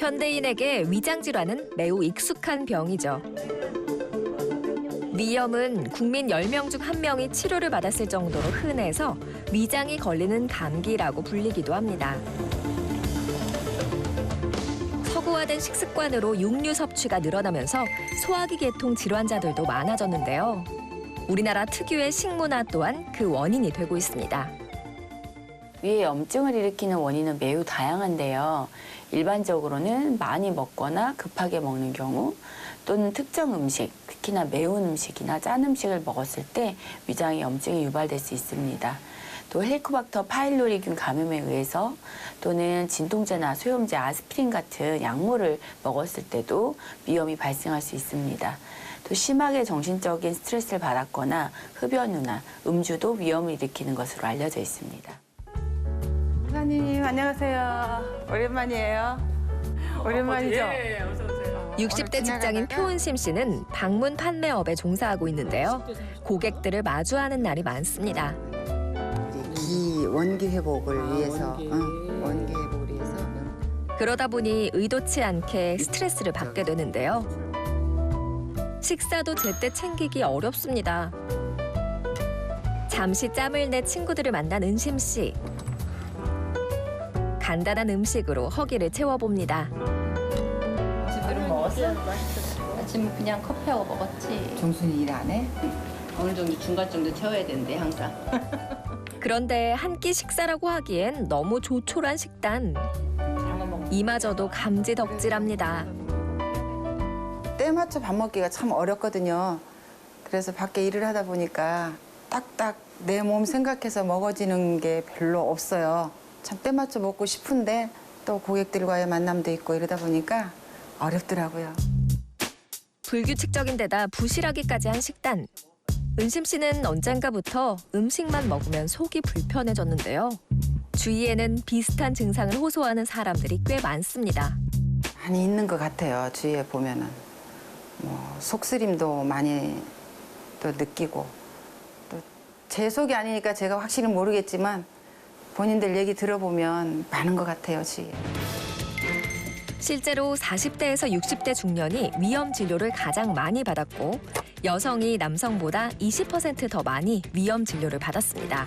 현대인에게 위장 질환은 매우 익숙한 병이죠. 위염은 국민 10명 중 1명이 치료를 받았을 정도로 흔해서 위장이 걸리는 감기라고 불리기도 합니다. 서구화된 식습관으로 육류 섭취가 늘어나면서 소화기 계통 질환자들도 많아졌는데요. 우리나라 특유의 식문화 또한 그 원인이 되고 있습니다. 위에 염증을 일으키는 원인은 매우 다양한데요. 일반적으로는 많이 먹거나 급하게 먹는 경우 또는 특정 음식, 특히나 매운 음식이나 짠 음식을 먹었을 때 위장에 염증이 유발될 수 있습니다. 또 헬코박터 파일로리균 감염에 의해서 또는 진통제나 소염제, 아스피린 같은 약물을 먹었을 때도 위염이 발생할 수 있습니다. 또 심하게 정신적인 스트레스를 받았거나 흡연이나 음주도 위험을 일으키는 것으로 알려져 있습니다. 사장님 안녕하세요. 오랜만이에요. 오랜만이죠. 60대 직장인 표은심 씨는 방문 판매업에 종사하고 있는데요. 고객들을 마주하는 날이 많습니다. 기 원기 회복을 위해서 응, 원기 회복을 위해서 그러다 보니 의도치 않게 스트레스를 받게 되는데요. 식사도 제때 챙기기 어렵습니다. 잠시 짬을 내 친구들을 만난 은심 씨. 간단한 음식으로 허기를 채워봅니다. 밥은 먹었어? 아침 그냥 커피하고 먹었지. 정순이 일 안 해? 어느 정도 중간 정도 채워야 되는데 항상. 그런데 한 끼 식사라고 하기엔 너무 조촐한 식단. 이마저도 감지덕질합니다. 때 맞춰 밥 먹기가 참 어렵거든요. 그래서 밖에 일을 하다 보니까 딱딱 내 몸 생각해서 먹어지는 게 별로 없어요. 참 때 맞춰 먹고 싶은데 또 고객들과의 만남도 있고 이러다 보니까 어렵더라고요. 불규칙적인 데다 부실하기까지 한 식단. 은심 씨는 언젠가부터 음식만 먹으면 속이 불편해졌는데요. 주위에는 비슷한 증상을 호소하는 사람들이 꽤 많습니다. 많이 있는 것 같아요. 주위에 보면은 뭐 속쓰림도 많이 또 느끼고 또 제 속이 아니니까 제가 확실히 모르겠지만 본인들 얘기 들어보면 많은 것 같아요 주위에. 실제로 40대에서 60대 중년이 위염 진료를 가장 많이 받았고 여성이 남성보다 20%더 많이 위염 진료를 받았습니다.